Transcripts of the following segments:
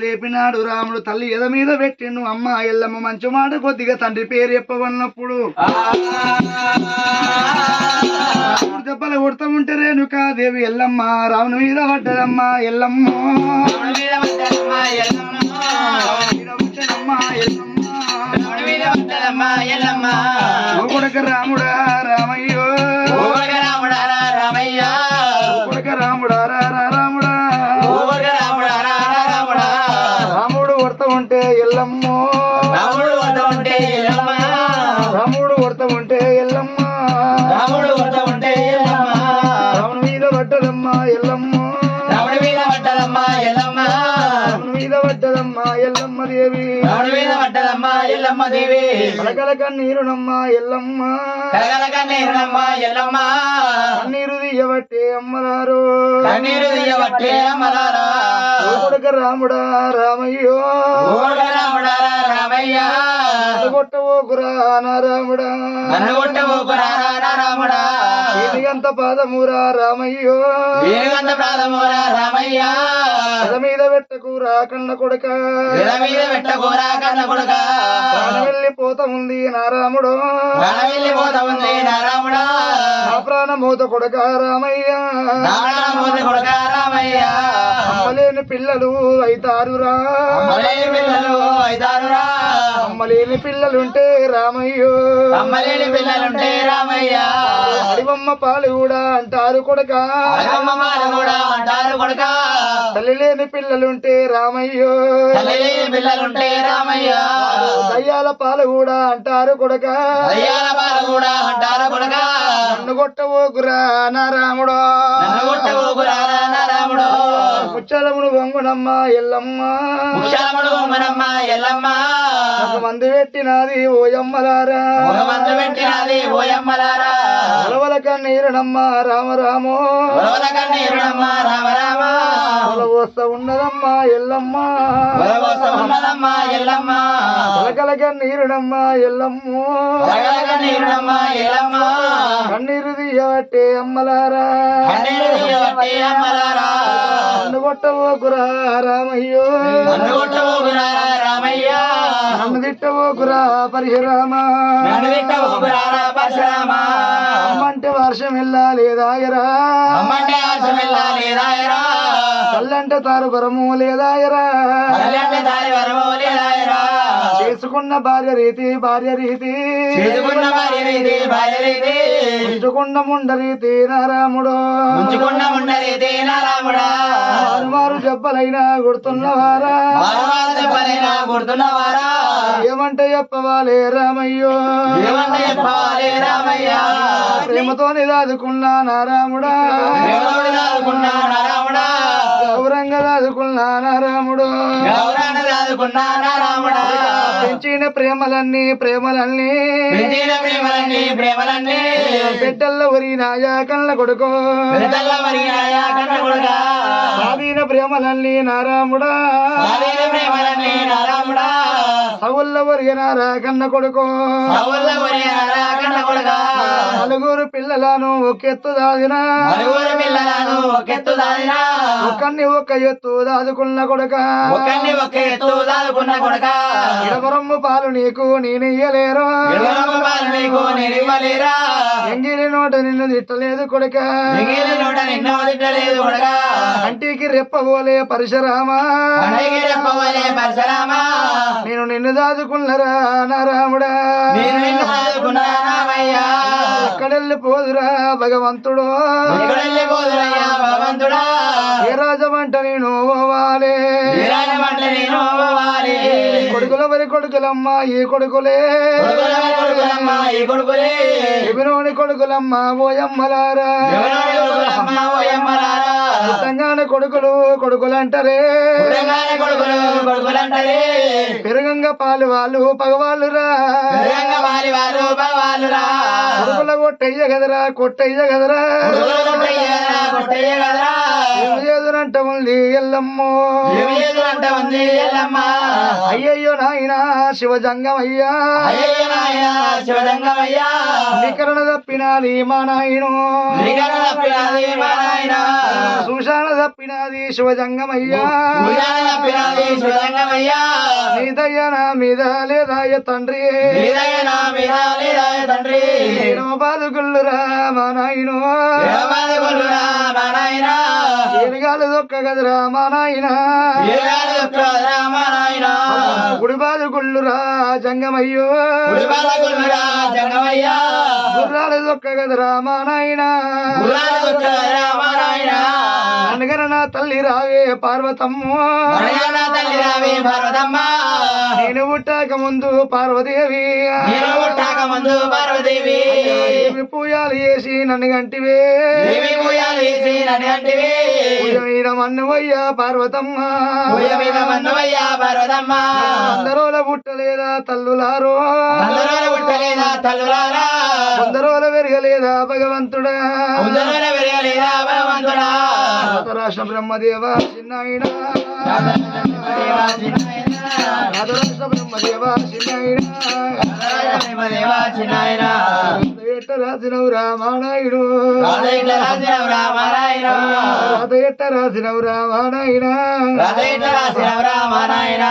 లేపినాడు రాముడు. తల్లి ఎద మీద పెట్టిండు? అమ్మ ఎల్లమ్మ మంచు మాట కొద్దిగా తండ్రి పేరు చెప్పవన్నప్పుడు. దెబ్బలు కొడతా ఉంటే రేణుకా దేవి ఎల్లమ్మ. రాముని మీద పడ్డదమ్మ ఎల్లమ్మ. ఎల్లమ్మ కొడుక రాముడా రామయ్యో. పడ్డదమ్మ ఎల్లమ్మ దేవి. దేవి కలకల కన్నీరునమ్మ ఎల్లమ్మ ఎల్లమ్మ. కన్నీరు తీయబట్టే అమ్మలారు. కన్నీరు ఓ కొడుక రాముడా రామయ్యో. రాముడా రామయ్య. నారాముడా. నన్ను కొట్టబోకురా రాముడా ఏదిగంత పాదమురా రామయ్యో. ఏగంత ప్రాధమురా రామయ్య. ఎద మీద పెట్టకురా కన్న కొడుక. ఇల మీద పెట్టకూరా కన్న కొడుక. ప్రాణం వెళ్ళిపోతముంది నారాముడు. ప్రాణ ఉంది నా రాముడా నా ప్రాణమూత కొడుక రామయ్య. నారాయణ మోది కొడుక రామయ్య. అమ్మలేని పిల్లలు అయితారురా. పిల్లలు ఐదారురా అమ్మలేని పిల్లలుంటే రామయ్యో. అమ్మలేని పిల్లలుంటే రామయ్య. అడివమ్మ పాలు కూడా అంటారు కొడుక. అంటారు కొడుక. తల్లి లేని పిల్లలుంటే రామయ్యో. పిల్లలుంటే రామయ్య. దయ్యాల పాలు కూడా అంటారు కొడుక. అయ్యాల బాల కూడా అంటారు కొడుక. నన్ను కొట్టవోకురా నా రాముడు నన్ను కొట్టబోకురా నా రాముడు ముచ్చలమును వంగునమ్మ ఎల్లమ్మ. ముఖ్యాలముడు మనమ్మ ఎల్లమ్మ. మంది పెట్టినది ఓయమ్మలారా. మందు పెట్టినది ఓయమ్మలారా. ఉలవల కన్నీరునమ్మ రామ రామో. ఉలవల కన్నీరుడమ్మ రామ రామ. వస్తా ఉన్నదమ్మ ఎల్లమ్మ. ఉన్నదమ్మ ఎల్లమ్మ. ఉలకల కన్నీరునమ్మ ఎల్లమ్మ. ఉలగల కన్నీరుడమ్మ ఎల్లమ్మ. కన్నీరు తీయబట్టే అమ్మలారా. కన్నీరు తీయబట్టి అమ్మలారా. నన్ను కొట్టవోకురా రామయ్యో. రామయ్య నన్ను తిట్టవోకురా పరిశురామ? నన్ను తిట్టబోకురా పరశురామ? అమ్మంటే వర్షం తారుపరము లేదాయరా? తల్లంటే దారి వరమో లేదాయరా? చేసుకున్న భార్య రీతి భార్య రీతి. చేసుకున్న భార్య రీతి భార్య రీతి. ఉంచుకున్న ముండ రీతి నారాముడు. ఉంచుకున్న ఉండరీతి నా రాముడా మారు దెబ్బలైనా గుర్తున్నవారా దెబ్బలైనా గుర్తున్నవారా ఏమంటే చెప్పవాలే రామయ్యో. ఏమన్నా చెప్పవాలి రామయ్య. ప్రేమతో దాదుకున్నా నారాముడా. ఎవరోడు దాదుకున్నా నా రాముడా గౌరంగా దాదుకున్నా నారాముడు. దాదుకున్నా నా రాముడా పెంచిన ప్రేమలన్నీ ప్రేమలన్నీ. పెంచిన ప్రేమలన్నీ ప్రేమలన్నీ. బిడ్డల్లో ఉరినాయా కళ్ళ కొడుకో. పెద్దల్ల మరిగాయా కన్న కొడుకా. స్వాధీన ప్రేమలన్నీ నారాముడా స్వాధీన ప్రేమలన్నీ నా రాముడా. సవుల్ల ఒరిగినారా కన్న కొడుకో. కొరియారా కన్న కొడుకా. నలుగురు పిల్లలను ఒకెత్తు దాదినా. నలుగురు పిల్లలను ఒకెత్తు దాదినా. ఒక్కన్ని ఒక్క ఎత్తు దాదుకున్న కొడుక. ఒకరిని ఒక ఎత్తు దాదుకున్న కొడుక. ఇడమరమ్ము పాలు నీకు నేను ఇవ్వలేరా? ఎంగిలి నోట నిన్ను తిట్టలేదు కొడుక. కంటికి రెప్పబోలే పరశురామా. నేను నిన్ను దాదుకున్నరా నారాముడా. ఎక్కడెళ్ళి పోదురా భగవంతుడా. ఏ రాజమంట నేను పోవాలే వీరాజమంట నేను అవ్వాలి కొడుకుల. వరి కొడుకులమ్మ ఈ కొడుకులే. ఎవరోని కొడుకులమ్మ ఓయమ్మలారా. పుట్టంగానే కొడుకులు కొడుకులంటారే. పెరుగంగా పాలు వాళ్ళు పగవాళ్ళురా. కొడుకుల కొట్టయ్య కదరా కొట్టయ్య కదరా ఉంది ఎల్లమ్మో. ఉంది ఎల్లమ్మ. అయ్యయ్యో నాయనా శివజంగమయ్యా. అయ్యయ్య నాయన నికరణ తప్పినాది మా నాయను. నిగర తప్పినది మా నాయన. తప్పినది శివజంగమయ్యా. తప్పినది శివలింగమయ్యా. నీ మీద లేదాయ తండ్రి. నీదయ నా మీద లేదాయ తండ్రి. నేను బాదుకుల్లురా మా నాయనో. ఏనుగాలు దొక్క కదరా మా నాయన. గుడి బాదుకుల్లురా జంగమయ్యో గుడిబాద కొల్లురా జంగమయ్యా. గుర్రాలు దొక్క మా నాయనా. అనగన నా తల్లి రావే పార్వతమ్మ తల్లి రావే పార్వతమ్మ. నేను పుట్టాక ముందు పార్వదేవి పుట్టాక ముందు పార్వదేవి పూయాలు చేసి నన్ను గంటివే పూయాలు వేసి నన్ను అంటివి. పూజమైన మన్నువయ్యా పార్వతమ్మ. మన్నవయ్యా పార్వతమ్మ. అందరోల పుట్టలేదా తల్లులారో. అందరూ పుట్టలేదా తల్లులారా. అందరోల పెరగలేదా భగవంతుడా. అందరూ పెరగలేదా భగవంతుడా. రాష్ట్ర బ్రహ్మదేవ చిన్నాయన. దేవా చిన్నాయనా. రాష్ట్ర బ్రహ్మదేవ చిన్నాయన. దేవా చిన్నాయనా. ఎట్ట రాసినవు రామానాయుడు రాధేట్ల రాసినవు రామారాయణ. రాత ఎట్ట రాసినవు రాధేట్ల రాసినవు రామారాయణ.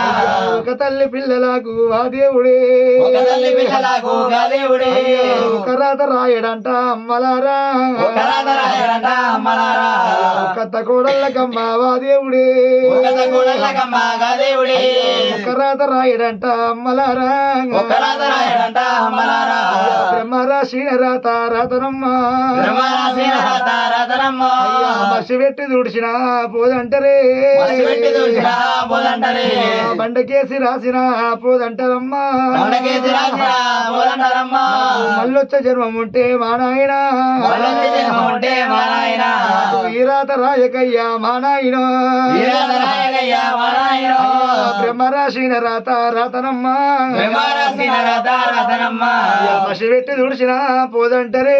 ఒక తల్లి పిల్లలకు ఆ దేవుడే ఒక తల్లి పిల్లలకు గదేవుడే. ఒక రాత రాయడంట అమ్మలారా ఒక రాధ రాయడంట అమ్మలారా. కొత్త కోడళ్ళకమ్మ వా దేవుడే. ఒక తగుడలకమ్మ గదేవుడే. ఒక రాత రాయడంట అమ్మలారా. రాత రాతనమ్మ. బ్రహ్మరాసిన రాత రతనమ్మ. మసి పెట్టి దుడిచిన పోదంటరే. బండకేసి రాసిన పోదంటారమ్మా. మళ్ళొచ్చ జన్మం ఉంటే మా నాయన మళ్ళొచ్చి జన్మ ఉంటే మా నాయన. ఈ రాత రాయకయ్యా మా నాయన ఈ రాత రాతనమ్మ. మసి పెట్టి పోదంటరే.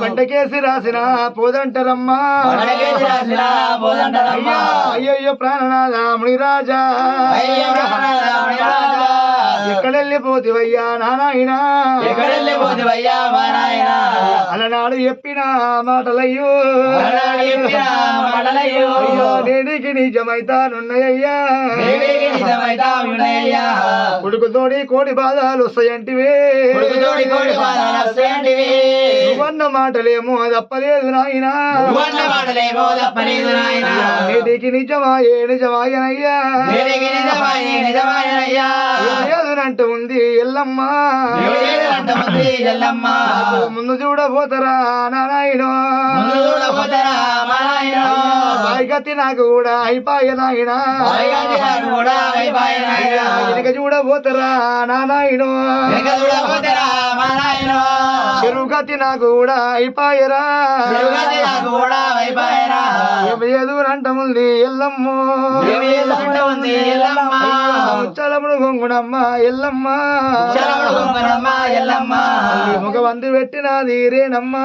బండకేసి రాసిన పోదంటారమ్మా. అయ్యా అయ్య బ్రహ్మరామ రాజా. ఎక్కడెళ్ళిపోతివయ్యా నానాయనా ఎక్కడెళ్ళి పోతివయ్యా మా నాయన. అలనాడు చెప్పిన మాటలయ్యో మాటలయ్యో. నేడికి నిజమైతానున్నాయ్యా. కొడుకుతోడి కోడి బాధలు వస్తాయంటివే. నువ్వన్న మాటలేమో తప్పలేదు నాయనా. నేటికి నిజమాయే నిజమాయనయ్యా. ఉంది ఎల్లమ్మ. ముందు చూడబోతరా నారాయణ. పైగతి నాకు కూడా అయిపోయే నాయన పైగతి నాకు కూడా అయిపోయెనాయనా. వెనుక చూడబోతరా నారాయణ. చెరుగతి నాకు కూడా అయిపోయరా తిరుగతి నాకు కూడా అయిపోయెనా. ఎదురంట ఉంది ఎల్లమ్మ. ముచ్చలముడు గొంగుడమ్మ ఎల్లమ్మ శరవణ గొంగనమ్మ ఎల్లమ్మ. ఒక వందు పెట్టినది రేనమ్మ.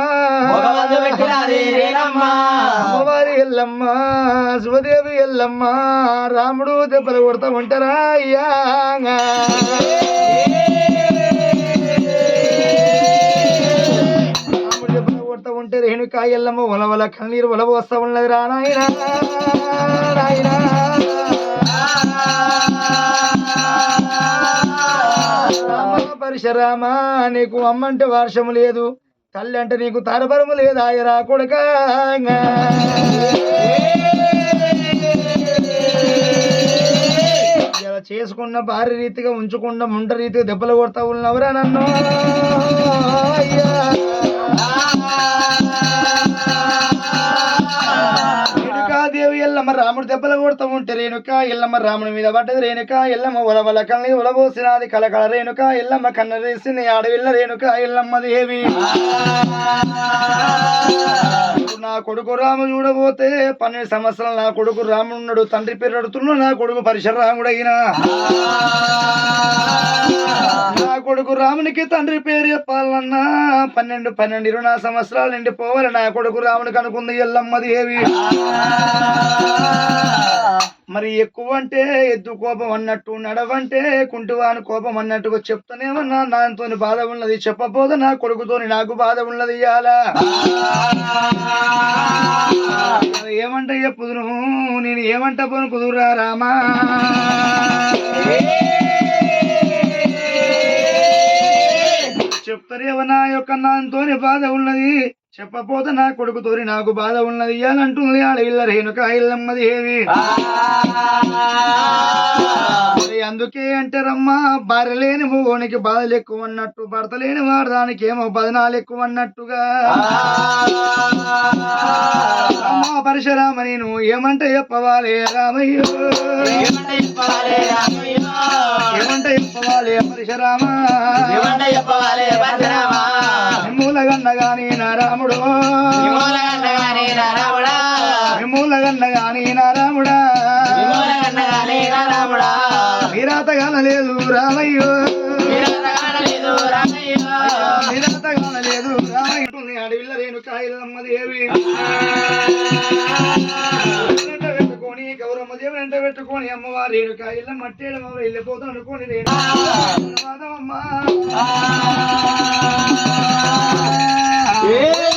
అమ్మవారి ఎల్లమ్మ శివదేవి ఎల్లమ్మ రాముడు దెబ్బలు కొడతా ఉంటారా అయ్యా రాముడు దెబ్బలు కొడతా ఉంటే రేణుకా ఎల్లమ్మ వలవల కన్నీరు వలవ వస్తా ఉన్నది రా నాయన నాయన పరశురామ నీకు అమ్మంటే వర్షము లేదు. తల్లి అంటే నీకు తరబరము లేదా ఆయరా కొడుక ఇలా చేసుకున్న భార్య రీతిగా ఉంచుకున్న ముంట రీతిగా దెబ్బలు కొడతా ఉన్నవరా నన్ను. అయ్యా. ఎల్లమ్మ రాముడు దెబ్బలు కొడతా ఉంటే రేణుక ఎల్లమ్మ రాముడి మీద పడ్డది రేణుక. ఎల్లమ్మ ఉలవల కళ్ళని ఉలబోసినది కలకల రేణుక. ఎల్లమ్మ కన్నరేసింది ఆడవిల్ల రేణుక. ఎల్లమ్మ దేవి. నా కొడుకు రాము చూడబోతే పన్నెండు సంవత్సరాలు నా కొడుకు రాముడున్నాడు తండ్రి పేరు అడుతున్నాడు నా కొడుకు పరిశురాముడైనా నా కొడుకు రామునికి తండ్రి పేరు చెప్పాలన్నా పన్నెండు పన్నెండు ఇరవై నాలుగు సంవత్సరాలు నిండిపోవాలి నా కొడుకు రామునికి అనుకుంది ఎల్లమ్మ దేవి. మరి ఎక్కువ అంటే ఎద్దు కోపం అన్నట్టు నడవంటే కుంటువాని కోపం అన్నట్టుగా చెప్తానేమన్నా? నాతో బాధ ఉన్నది. చెప్పబోదు నా కొడుకుతోని నాకు బాధ ఉన్నది ఇవాళ ఏమంట చెప్పుదును నేను ఏమంట పోను కుదురా రామా? చెప్తారేమన్నా? యొక్క నాతో బాధ ఉన్నది. చెప్పపోతే నా కొడుకుతోని నాకు బాధ ఉన్నది. అని అంటుంది ఆడ ఇల్ల రేణుక ఇల్లమ్మది ఏమి? అందుకే అంటారమ్మా భార్య లేని మూగోనికి బాధలు ఎక్కువ అన్నట్టు భర్త లేని వాడు దానికి ఏమో బదనాలు ఎక్కువ అన్నట్టుగా అమ్మా పరశురామ నేను ఏమంటే చెప్పవాలే రామయ్య? ఏమంటే చెప్పవాలే పరశురామ? ఏమంటే చెప్పాలి పరశురామా? గన్నగాని నారాముడు. విమూల నారాముడా. విమూల గన్నగాని నారాముడా. విమూల గన్నగాని నారాముడా నిరాత గానలేదు రామయ్యో. నిరాత గానలేదు రామయ్య. అడవిల్ల రేణు కాయలమ్మ దేవి పెట్టుకొని గౌరమ్మ దేవి వెంట పెట్టుకొని అమ్మవారు రేణు కాయల అనుకోని రేణు ¡Bien!